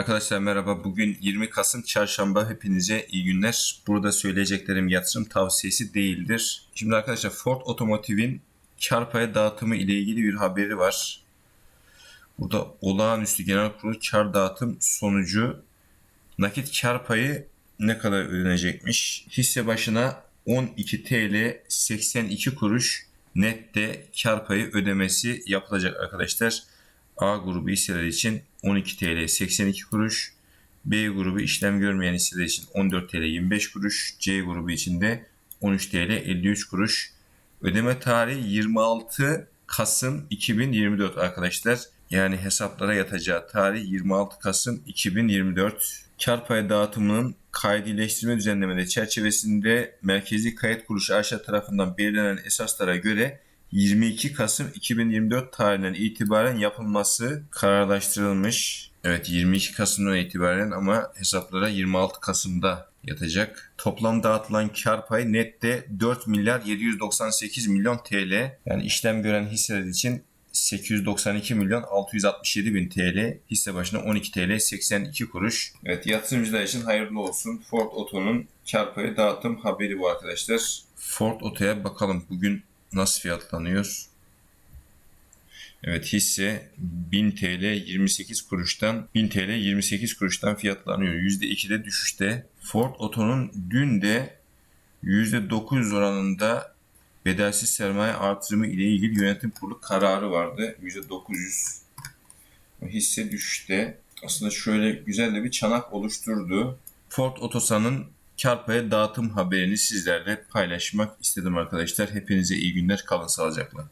Arkadaşlar merhaba. Bugün 20 Kasım Çarşamba. Hepinize iyi günler. Burada söyleyeceklerim yatırım tavsiyesi değildir. Şimdi arkadaşlar Ford Otomotiv'in kar payı dağıtımı ile ilgili bir haberi var. Burada olağanüstü genel kurulu kar dağıtım sonucu nakit kar payı ne kadar ödenecekmiş? Hisse başına 12 TL 82 kuruş nette kar payı ödemesi yapılacak arkadaşlar. A grubu hisseler için 12 TL 82 kuruş, B grubu işlem görmeyen hisseler için 14 TL 25 kuruş, C grubu için de 13 TL 53 kuruş. Ödeme tarihi 26 Kasım 2024 arkadaşlar. Yani hesaplara yatacağı tarih 26 Kasım 2024. Kar payı dağıtımının kaydileştirme düzenlemeleri çerçevesinde Merkezi Kayıt Kuruluşu aşağı tarafından belirlenen esaslara göre 22 Kasım 2024 tarihinden itibaren yapılması kararlaştırılmış. Evet 22 Kasım'dan itibaren ama hesaplara 26 Kasım'da yatacak. Toplam dağıtılan kar payı nette 4 milyar 798 milyon TL. Yani işlem gören hisseler için 892 milyon 667 bin TL hisse başına 12 TL 82 kuruş. Evet yatırımcılar için hayırlı olsun. Ford Oto'nun kar payı dağıtım haberi bu arkadaşlar. Ford Oto'ya bakalım bugün nasıl fiyatlanıyor. Evet hisse 1000 TL 28 kuruştan 1000 TL 28 kuruştan fiyatlanıyor. %2'de düşüşte. Ford Oto'nun dün de %900 oranında bedelsiz sermaye artırımı ile ilgili yönetim kurulu kararı vardı. %900 hisse düşüşte. Aslında şöyle güzel de bir çanak oluşturdu. Ford Otosan'ın kar payı dağıtım haberini sizlerle paylaşmak istedim arkadaşlar. Hepinize iyi günler. Kalın sağlıcakla.